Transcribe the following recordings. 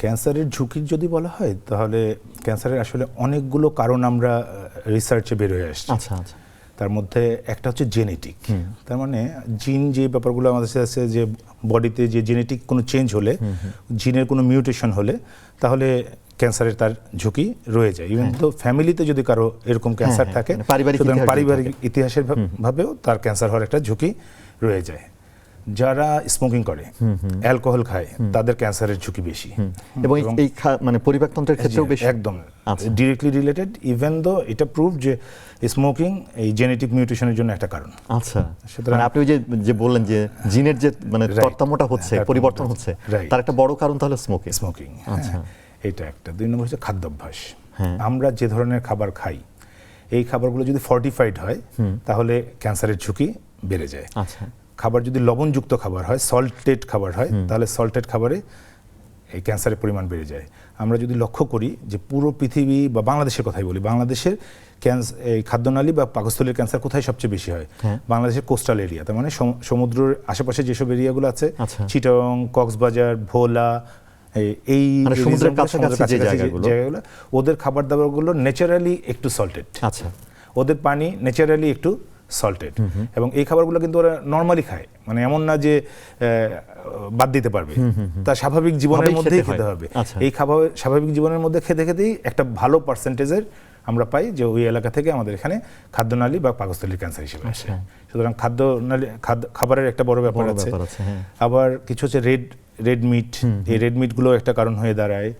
ক্যান্সারের ঝুঁকির যদি বলা হয় তাহলে ক্যান্সারের আসলে অনেকগুলো কারণ আমরা রিসার্চে বের হয়ে আসছি। আচ্ছা আচ্ছা। তার মধ্যে একটা হচ্ছে জেনেটিক তার মানে জিন যে ব্যাপারগুলো আমাদের সাথে আছে যে বডিতে যে জেনেটিক কোনো চেঞ্জ হলে জিনের কোনো মিউটেশন হলে তাহলে ক্যান্সারের তার ঝুঁকি রয়ে যায়। ইভেন তো ফ্যামিলিতে যদি কারও এরকম ক্যান্সার হ্যাঁ, থাকে মানে পারিবারিক পারিবারিক ইতিহাসের ভাবেও তার ক্যান্সার হওয়ার একটা ঝুঁকি রয়ে যায়। যারা স্মোকিং করে অ্যালকোহল খায় তাদের ক্যান্সারের ঝুঁকি বেশি। এবং এই- মানে পরিপাকতন্ত্রের ক্ষেত্রেও বেশি? একদম। ডিরেক্টলি রিলেটেড ইভেন দো এটা প্রুভ যে স্মোকিং এই জেনেটিক মিউটেশনের জন্য একটা কারণ। আচ্ছা। সুতরাং- মানে আপনি ওই যে যে বললেন যে জিনের যে মানে. তরতামোটা হচ্ছে পরিবর্তন হচ্ছে তার একটা বড় কারণ তাহলে স্মোকিং স্মোকিং আচ্ছা। এটা একটা। দুই নম্বর হচ্ছে খাদ্যাভ্যাস। হ্যাঁ। আমরা যে ধরনের খাবার খাই এই খাবারগুলো যদি ফর্টিফাইড হয় তাহলে ক্যান্সারের ঝুঁকি বেড়ে যায়। আচ্ছা। খাবার যদি লবণযুক্ত খাবার হয় সল্টেড খাবার হয় তাহলে সল্টেড খাবারে এই ক্যান্সারের পরিমাণ বেড়ে যায় আমরা যদি লক্ষ্য করি যে পুরো পৃথিবী বা বাংলাদেশের কথাই বলি বাংলাদেশের ক্যান্সার এই খাদ্যনালী বা পাকস্থলীর ক্যান্সার কোথায় সবচেয়ে বেশি হয় হ্যাঁ। বাংলাদেশের কোস্টাল এরিয়া তার মানে সমুদ্রের আশেপাশে যেসব এরিয়াগুলো আছে আচ্ছা। চিটং কক্সবাজার ভোলা এই- মানে। জায়গাগুলো ওদের খাবার দাবারগুলো ন্যাচারালি একটু সল্টেড আচ্ছা ওদের পানি ন্যাচারালি একটু সল্টেড এবং এই খাবারগুলো কিন্তু ওরা নর্মালি খায়। মানে এমন না যে বাদ দিতে পারবে। তা স্বাভাবিক জীবনের মধ্যেই খেতে হবে। আচ্ছা। এই খাবার স্বাভাবিক জীবনের মধ্যে খেতে খেতেই একটা ভালো পার্সেন্টেজের আমরা পাই যে ওই এলাকা থেকে আমাদের এখানে খাদ্যনালী বা পাকস্থলীর ক্যান্সার হিসেবে আসে। আচ্ছা। সুতরাং খাদ্যনালী খাদ্য খাবারের একটা বড় ব্যাপার আছে। হ্যাঁ। আবার কিছু হচ্ছে রেড রেড মিট এই রেড মিটগুলো একটা কারণ হয়ে দাঁড়ায়।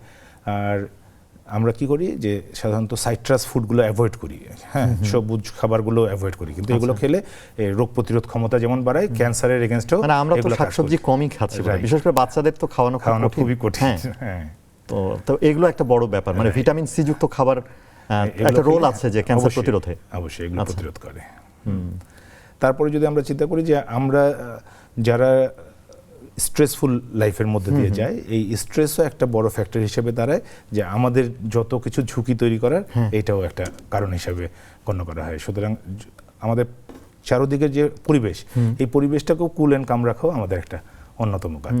আর আমরা কি করি যে সাধারণত সাইট্রাস ফুডগুলো অ্যাভয়েড করি। হ্যাঁ সবুজ খাবারগুলো অ্যাভয়েড করি। কিন্তু এগুলো আচ্ছা। খেলে রোগ প্রতিরোধ ক্ষমতা যেমন বাড়ায় ক্যান্সারের এগেনস্টেও মানে আমরা তো শাকসবজি কমই খাচ্ছি। বিশেষ করে বাচ্চাদের তো খাওয়ানো খাওয়ানো খুবই কঠিন। হ্যাঁ। হ্যাঁ। তো তো এগুলো একটা বড় ব্যাপার। মানে ভিটামিন সি যুক্ত খাবার একটা রোল আছে যে ক্যান্সার প্রতিরোধে। অবশ্যই এগুলো আচ্ছা। প্রতিরোধ করে। তারপরে যদি আমরা চিন্তা করি যে আমরা যারা স্ট্রেসফুল লাইফের মধ্যে দিয়ে যায়। এই স্ট্রেসও একটা বড় ফ্যাক্টর হিসেবে দাঁড়ায় যে আমাদের যত কিছু ঝুঁকি তৈরি করার। এটাও একটা কারণ হিসেবে গণ্য করা হয়। সুতরাং আমাদের চারোদিকের যে পরিবেশ এই পরিবেশটাকেও কুল অ্যান্ড কাম রাখাও আমাদের একটা অন্যতম কাজ।